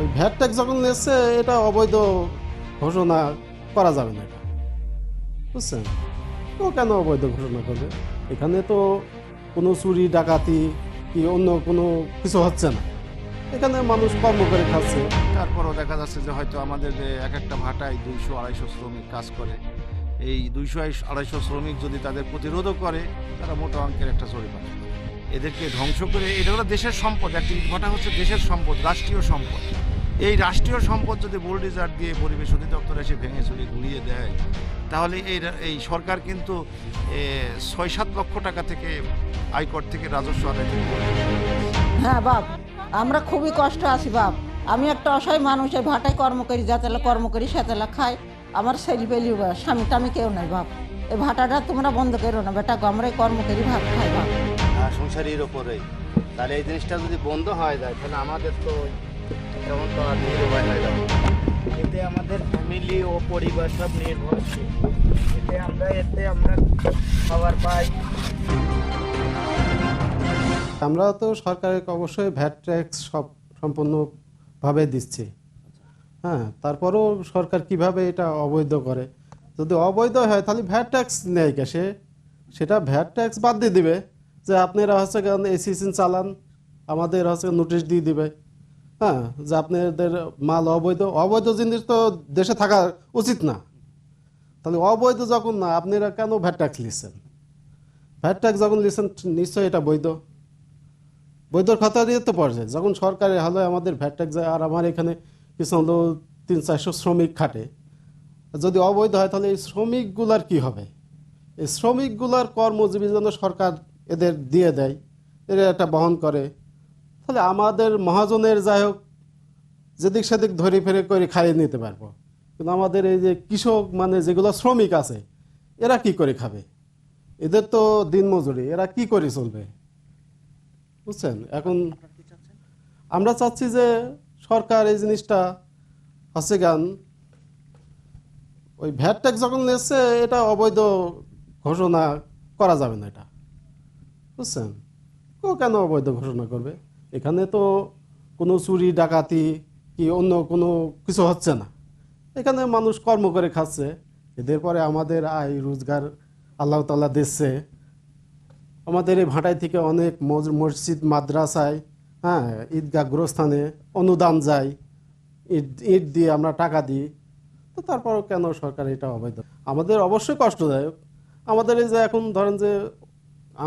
ওই VAT tax যখন নিচ্ছে এটা অবৈধ ঘোষণা করা যাবে না এটা। বুঝছেন? ও কেন অবৈধ ঘোষণা করবে? এখানে তো কোনো চুরি, ডাকাতি কি অন্য কোনো কিছু হচ্ছে না। এখানে মানুষ কর্ম করে খাচ্ছে। তারপরও দেখা যাচ্ছে যে হয়তো আমাদের যে এক একটা ভাটায় দুইশো, আড়াইশো শ্রমিক কাজ করে। এই দুইশো, আড়াইশো শ্রমিক যদি তাদের প্রতিরোধও করে, তারা মোটা অঙ্কের একটা জরিমানা। এদেরকে ধ্বংস করে, এটা হলো দেশের সম্পদ। একটা ঘটা হচ্ছে দেশের সম্পদ, রাষ্ট্রীয় সম্পদ। এই রাষ্ট্রীয় সম্পদ যদি বোল্ডিজার দিয়ে পরিবেশ অধিদপ্তর এসে ভেঙে চুরি গুলিয়ে দেয় তাহলে এই এই সরকার কিন্তু এ, ছয় সাত লক্ষ টাকা থেকে আয়কর থেকে রাজস্ব আদায় হ্যাঁ বাপ আমরা খুবই কষ্ট আছি বাপ। আমি একটা অসহায় মানুষ এই ভাটায় কর্ম করি যাতেলা কর্ম করি সেতেলা খাই আমার ছেলে পেলি স্বামী টামি কেউ নাই বাপ। এই ভাটাটা তোমরা বন্ধ করো না বেটা আমরাই কর্ম করি ভাত খাই বাপ। সংসারের ওপরেই। তাহলে এই জিনিসটা যদি বন্ধ হয়ে যায় তাহলে আমাদের তো তেমন তো আর যাবে এতে আমাদের ফ্যামিলি ও পরিবার সব নির্ভরশীল। এতে আমরা এতে আমরা খাবার পাই। আমরা তো সরকারকে অবশ্যই ভ্যাট ট্যাক্স সব সম্পূর্ণভাবে দিচ্ছি। হ্যাঁ তারপরেও সরকার কীভাবে এটা অবৈধ করে? যদি অবৈধ হয়, তাহলে ভ্যাট ট্যাক্স নেয় সে? সেটা ভ্যাট ট্যাক্স বাদ দিয়ে দিবে। যে আপনারা হচ্ছে এসিসিন চালান, আমাদের হচ্ছে নোটিশ দিয়ে দিবে। হ্যাঁ যে আপনাদের মাল অবৈধ অবৈধ জিনিস তো দেশে থাকা উচিত না। তাহলে অবৈধ যখন না, আপনারা কেন ভ্যাট ট্যাক্স নিচ্ছেন ভ্যাট ট্যাক্স যখন নিচ্ছেন নিশ্চয়ই এটা বৈধ। বৈধর কথা দিয়ে তো পড়ছে যখন সরকারে হলো আমাদের ভ্যাট ট্যাক্স যায়, আর আমার এখানে কিছু হলো তিন চারশো শ্রমিক খাটে। যদি অবৈধ হয়, তাহলে এই শ্রমিকগুলার কি হবে? এই শ্রমিকগুলার কর্মজীবী জন্য সরকার এদের দিয়ে দেয়, এরা একটা বহন করে। তাহলে আমাদের মহাজনের যাই হোক, যেদিক সেদিক ধরে ফেরে করে খাইয়ে নিতে পারব। কিন্তু আমাদের এই যে কৃষক মানে যেগুলো শ্রমিক আছে, এরা কি করে খাবে? এদের তো দিনমজুরি এরা কি করে চলবে? বুঝছেন? এখন আমরা চাচ্ছি যে সরকার এই জিনিসটা হচ্ছে গান, ওই ভ্যাট ট্যাক্স যখন নিচ্ছে, এটা অবৈধ ঘোষণা করা যাবে না এটা। বুঝছেন? ও কেন অবৈধ ঘোষণা করবে? এখানে তো কোনো চুরি, ডাকাতি কি অন্য কোনো কিছু হচ্ছে না। এখানে মানুষ কর্ম করে খাচ্ছে। এদের পরে আমাদের আয়, রোজগার আল্লাহ তাল্লাহ দিচ্ছে। আমাদের এই ভাটাই থেকে অনেক মসজিদ, মাদ্রাসায় হ্যাঁ ঈদগাহ গ্রস্থানে অনুদান যায়। ইট ইট দিয়ে আমরা টাকা দিই। তো তারপরও কেন সরকার এটা অবৈধ? আমাদের অবশ্যই কষ্টদায়ক। আমাদের এই যে এখন ধরেন যে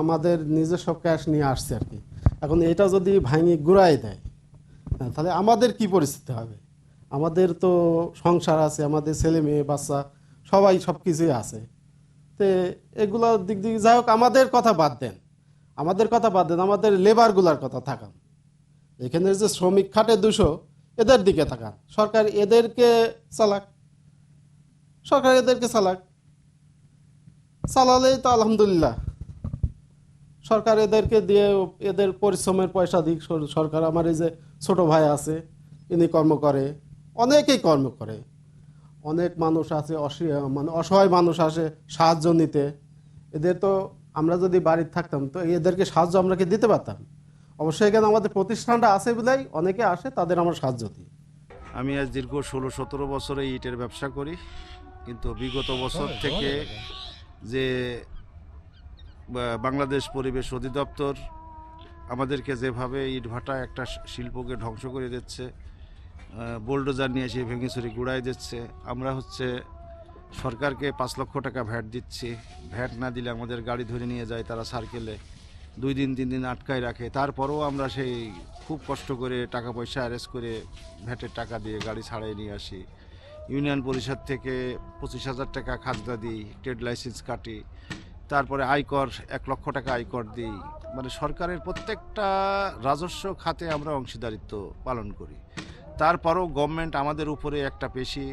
আমাদের নিজস্ব ক্যাশ নিয়ে আসছে আর কি। এখন এটা যদি ভাঙি গুড়াই দেয় হ্যাঁ, তাহলে আমাদের কি পরিস্থিতি হবে? আমাদের তো সংসার আছে আমাদের ছেলে মেয়ে বাচ্চা সবাই সব কিছুই আছে। তো এগুলোর দিক দিয়ে যাই হোক আমাদের কথা বাদ দেন। আমাদের কথা বাদ দেন আমাদের লেবারগুলার কথা থাকান। এখানে যে শ্রমিক খাটে দুশো এদের দিকে থাকান সরকার এদেরকে চালাক। সরকার এদেরকে চালাক। চালালেই তো আলহামদুলিল্লাহ। সরকার এদেরকে দিয়ে এদের পরিশ্রমের পয়সা দিক সরকার আমার এই যে ছোট ভাই আছে ইনি কর্ম করে অনেকেই কর্ম করে। অনেক মানুষ আছে অসহায় মানে অসহায় মানুষ আসে সাহায্য নিতে। এদের তো আমরা যদি বাড়িতে থাকতাম তো এদেরকে সাহায্য আমরা কি দিতে পারতাম? অবশ্যই এখানে আমাদের প্রতিষ্ঠানটা আছে বলেই অনেকে আসে তাদের আমরা সাহায্য দিই। আমি আজ দীর্ঘ ষোলো সতেরো বছরে ইটের ব্যবসা করি কিন্তু বিগত বছর থেকে যে বাংলাদেশ পরিবেশ অধিদপ্তর আমাদেরকে যেভাবে ইট ভাটা একটা শিল্পকে ধ্বংস করে দিচ্ছে বোল্ডোজার নিয়ে এসে ভেঙেচুরি গুড়াই দিচ্ছে, আমরা হচ্ছে সরকারকে পাঁচ লক্ষ টাকা ভ্যাট দিচ্ছি। ভ্যাট না দিলে আমাদের গাড়ি ধরে নিয়ে যায় তারা সার্কেলে, দুই দিন, তিন দিন আটকায় রাখে। তারপরেও আমরা সেই খুব কষ্ট করে টাকা পয়সা অ্যারেস্ট করে ভ্যাটের টাকা দিয়ে গাড়ি ছাড়াই নিয়ে আসি। ইউনিয়ন পরিষদ থেকে পঁচিশ হাজার টাকা খাজনা দিই ট্রেড লাইসেন্স কাটি। তারপরে আয়কর, এক লক্ষ টাকা আয়কর দিই। মানে সরকারের প্রত্যেকটা রাজস্ব খাতে আমরা অংশীদারিত্ব পালন করি। তারপরও গভর্নমেন্ট আমাদের উপরে একটা পেশি।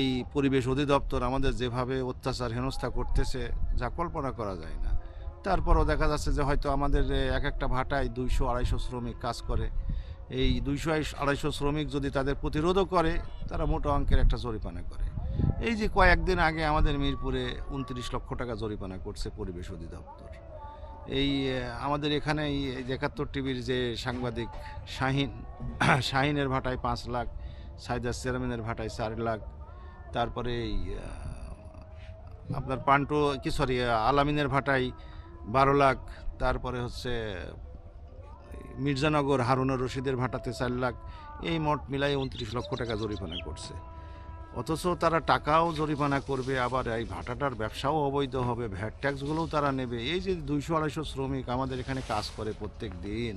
এই পরিবেশ অধিদপ্তর আমাদের যেভাবে অত্যাচার, হেনস্থা করতেছে, যা কল্পনা করা যায় না। তারপরও দেখা যাচ্ছে যে হয়তো আমাদের এক একটা ভাটায় দুইশো, আড়াইশো শ্রমিক কাজ করে। এই দুইশো, আড়াইশো শ্রমিক যদি তাদের প্রতিরোধও করে, তারা মোটা অঙ্কের একটা জরিমানা করে। এই যে কয়েকদিন আগে আমাদের মিরপুরে উনত্রিশ লক্ষ টাকা জরিমানা করছে পরিবেশ অধিদপ্তর। এই আমাদের এখানে এই একাত্তর টিভির যে সাংবাদিক শাহিন, শাহিনের ভাটায় পাঁচ লাখ সাইদার চেয়ারম্যানের ভাটায় চার লাখ, তারপরে এই আপনার পান্টু, কি সরি আলামিনের ভাটায় বারো লাখ, তারপরে হচ্ছে মির্জানগর হারুনুর রশিদের ভাটাতে চার লাখ, এই মোট মিলাই উনত্রিশ লক্ষ টাকা জরিমানা করছে। অথচ তারা টাকাও জরিমানা করবে, আবার এই ভাটাটার ব্যবসাও অবৈধ হবে, ভ্যাট ট্যাক্সগুলোও তারা নেবে। এই যে দুইশো, আড়াইশো শ্রমিক আমাদের এখানে কাজ করে প্রত্যেক দিন,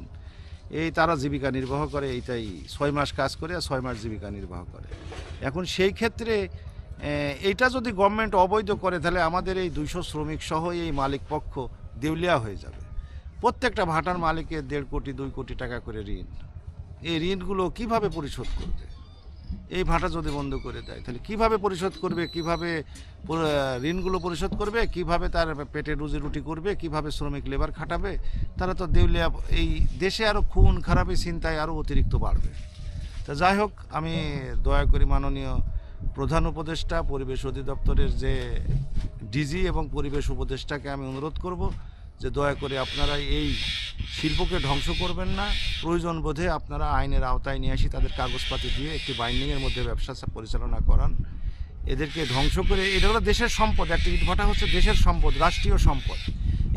এই তারা জীবিকা নির্বাহ করে, এইটাই ছয় মাস কাজ করে আর ছয় মাস জীবিকা নির্বাহ করে। এখন সেই ক্ষেত্রে এইটা যদি গভর্নমেন্ট অবৈধ করে, তাহলে আমাদের এই দুইশো শ্রমিক সহ এই মালিক পক্ষ দেউলিয়া হয়ে যাবে। প্রত্যেকটা ভাটার মালিকের দেড় কোটি, দুই কোটি টাকা করে ঋণ। এই ঋণগুলো কীভাবে পরিশোধ করবে? এই ভাটা যদি বন্ধ করে দেয়, তাহলে কীভাবে পরিশোধ করবে? কীভাবে ঋণগুলো পরিশোধ করবে? কীভাবে তার পেটে রুজি রুটি করবে? কীভাবে শ্রমিক লেবার খাটাবে? তারা তো দেউলিয়া, এই দেশে আরও খুন খারাপি চিন্তায় আরও অতিরিক্ত বাড়বে। তা যাই হোক, আমি দয়া করি মাননীয় প্রধান উপদেষ্টা, পরিবেশ অধিদপ্তরের যে ডিজি এবং পরিবেশ উপদেষ্টাকে আমি অনুরোধ করব যে দয়া করে আপনারা এই শিল্পকে ধ্বংস করবেন না। প্রয়োজন বোধে আপনারা আইনের আওতায় নিয়ে আসি, তাদের কাগজপাতি দিয়ে একটি বাইন্ডিংয়ের মধ্যে ব্যবসা পরিচালনা করান। এদেরকে ধ্বংস করে, এটা হলো দেশের সম্পদ, একটা ইটভাটা হচ্ছে দেশের সম্পদ, রাষ্ট্রীয় সম্পদ।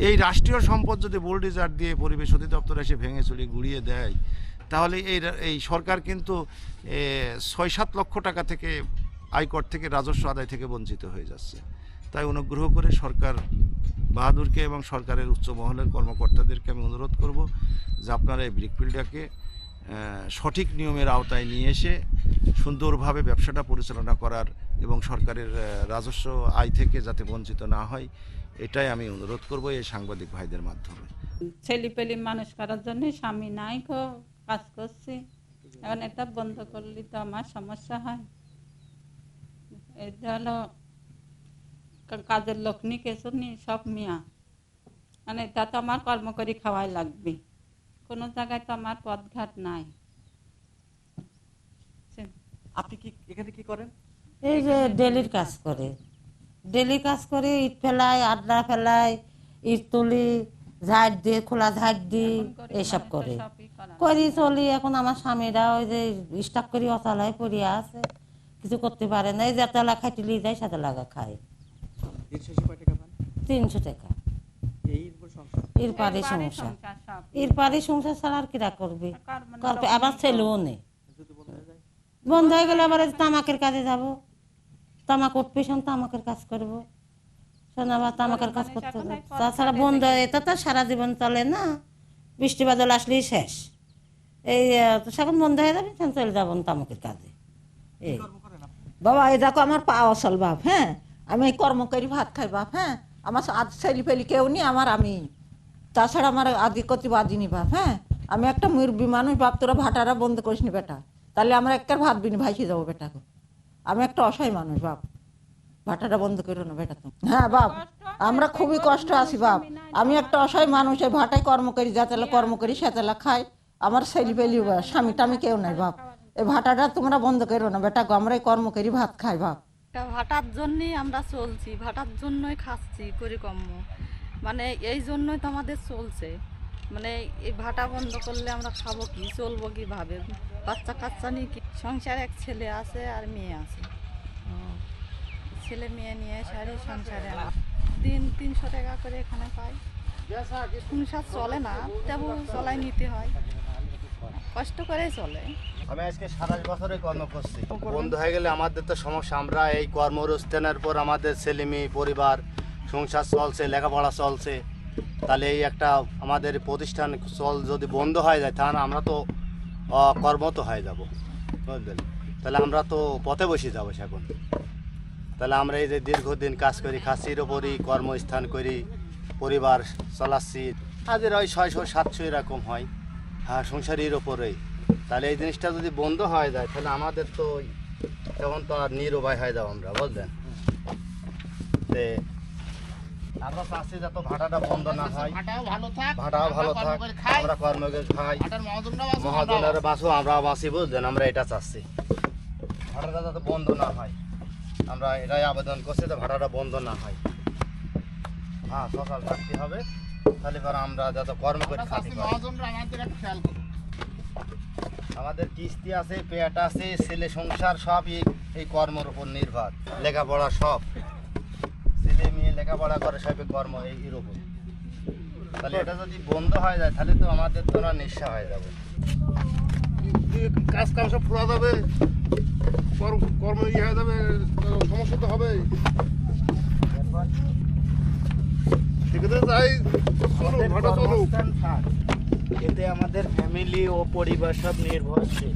এই রাষ্ট্রীয় সম্পদ যদি বোল্ডিজার দিয়ে পরিবেশ অধিদপ্তর এসে ভেঙে চুরি গুড়িয়ে দেয়, তাহলে এই এই সরকার কিন্তু ছয় সাত লক্ষ টাকা থেকে আয়কর থেকে রাজস্ব আদায় থেকে বঞ্চিত হয়ে যাচ্ছে। তাই অনুগ্রহ করে সরকার বাহাদুরকে এবং সরকারের উচ্চ মহলের কর্মকর্তাদেরকে আমি অনুরোধ করব যে আপনারা এই ব্রিকফিল্ডটাকে সঠিক নিয়মের আওতায় নিয়ে এসে সুন্দরভাবে ব্যবসাটা পরিচালনা করার এবং সরকারের রাজস্ব আয় থেকে যাতে বঞ্চিত না হয়, এটাই আমি অনুরোধ করব এই সাংবাদিক ভাইদের মাধ্যমে। ছেলে পেলে মানুষ করার জন্য স্বামী নাই কাজ করছি। এখন এটা বন্ধ করলে তো আমার সমস্যা হয়। এটা হলো কাজের লোক নি কেসো নি সব মিয়া। মানে এটা তো আমার কর্ম করে খাওয়াই লাগবে। কোনো জায়গায় তো আমার পথঘাট নাই। আপনি কি এখানে কি করেন? এই যে ডেলির কাজ করে। ডেলি কাজ করে ইট ফেলায় আড্ডা ফেলায় ইট তুলি ঝাড় দিয়ে খোলা ঝাড় দিই এইসব করে করি। চলি। এখন আমার স্বামীরা ওই যে স্টাফ করি অতলায় পড়িয়া আছে। কিছু করতে পারে না। এই যেতলা খাইটিলি যায় সাথে লাগা খায় দিন শেষে কয় টাকা পান তিনশো টাকা এর পারে সংসার। এর পারে সংসার ছাড়া আর কিরা করবে? করবে আবার ছেলেও নেই বন্ধ হয়ে হয়ে গেলে আবার তামাকের কাজে যাব। তামাক উঠপেশন তামাকের কাজ করব। শোনা আবার তামাকের কাজ মানুষ করতে হবে। তাছাড়া বন্ধ এটা তো সারা জীবন চলে না। বৃষ্টি বাদল আসলেই শেষ। এই তো সেখন বন্ধ হয়ে যাবে চলে যাব তামাকের কাজে। এই। বাবা এই দেখো আমার পা অসল বাপ হ্যাঁ? আমি কর্ম করি, ভাত খাই বাপ হ্যাঁ? আমার আজ ছেলে ফেলি কেউ নেই, আমার আমি। তাছাড়া আমার আদি কতি বাদিনি বাপ হ্যাঁ? আমি একটা মুরবি মানুষ বাপ তোরা ভাটারা বন্ধ করিস নি বেটা। তাহলে আমরা একটা ভাত বিনি ভাইসে যাব বেটাকে আমি একটা অসহায় মানুষ বাপ। ভাটাটা বন্ধ করো না বেটা তুমি। হ্যাঁ বাপ, আমরা খুবই কষ্ট আছি বাপ। আমি একটা অসহায় মানুষ, এই ভাটায় কর্ম করি যাতেলা কর্ম করি সেতেলা খাই। আমার ছেলে পেলি স্বামী টামি কেউ নাই বাপ। এই ভাটাটা তোমরা বন্ধ করো না বেটা আমরা কর্ম করি, ভাত খাই বাপ। তা ভাটার জন্যই আমরা চলছি, ভাটার জন্যই খাচ্ছি করি কম্ম মানে এই জন্যই তো আমাদের চলছে। মানে এই ভাটা বন্ধ করলে আমরা খাব কি, চলবো কীভাবে? বাচ্চা কাচ্চা নিয়ে কি? সংসার এক ছেলে আছে আর মেয়ে আছে। ছেলে মেয়ে নিয়ে সারি সংসারে দিন তিনশো টাকা করে এখানে পাই সংসার চলে না, তেমন চলাই নিতে হয়। কষ্ট করেই চলে। আমি আজকে সাতাশ বছরে কর্ম করছি। বন্ধ হয়ে গেলে আমাদের তো সমস্যা। আমরা এই কর্মরস্থানের পর আমাদের ছেলে মেয়ে পরিবার সংসার চলছে লেখাপড়া চলছে। তাহলে এই একটা আমাদের প্রতিষ্ঠান চল যদি বন্ধ হয়ে যায় তাহলে আমরা তো কর্মত হয়ে যাব। বুঝলেন? তাহলে আমরা তো পথে বসে যাব এখন। তাহলে আমরা এই যে দীর্ঘদিন কাজ করি খাসির ওপরই কর্মস্থান করি পরিবার চলাচ্ছি। তাদের ওই ছয়শো সাতশো এরকম হ্যাঁ। সংসারের ওপরেই তাহলে এই জিনিসটা যদি বন্ধ হয়ে যায় তাহলে আমাদের তো তখন তো আর নিরুপায় হয়ে যাব আমরা বুঝলেন? তে আমরা চাচ্ছি যাতে ভাড়াটা বন্ধ না হয়। ভালো থাক আমরা কর্ম করে খাই। মহাজনের বাঁচো আমরা বাঁচি বুঝলেন? আমরা এটা চাচ্ছি। যাতে বন্ধ না হয়। আমরা এটাই আবেদন করছি যে ভাড়াটা বন্ধ না হয়। হ্যাঁ সকাল থাকতে হবে। তাহলে পরে আমরা যত কর্ম করে। আমাদের কিস্তি আছে পেট আছে ছেলে সংসার সব এই কর্মের উপর নির্ভর। লেখাপড়া সব। ছেলে মেয়ে লেখাপড়া করে সব কর্ম এই এর উপর। তাহলে এটা যদি বন্ধ হয়ে যায় তাহলে তো আমাদের তো নিঃস্বা হয়ে যাবে। কাজ কাম সব ফোলা যাবে কর্ম কর্ম ইয়ে হয়ে যাবে সমস্যা তো হবে এতে আমাদের ফ্যামিলি ও পরিবার সব নির্ভরশীল।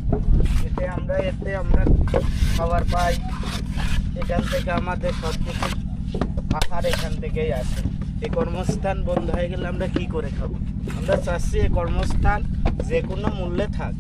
এতে আমরা এতে আমরা খাবার পাই। এখান থেকে আমাদের সব কিছু আহার এখান থেকেই আসে। এই কর্মস্থান বন্ধ হয়ে গেলে আমরা কি করে খাব? আমরা চাচ্ছি এই কর্মস্থান যে কোনো মূল্যে থাক।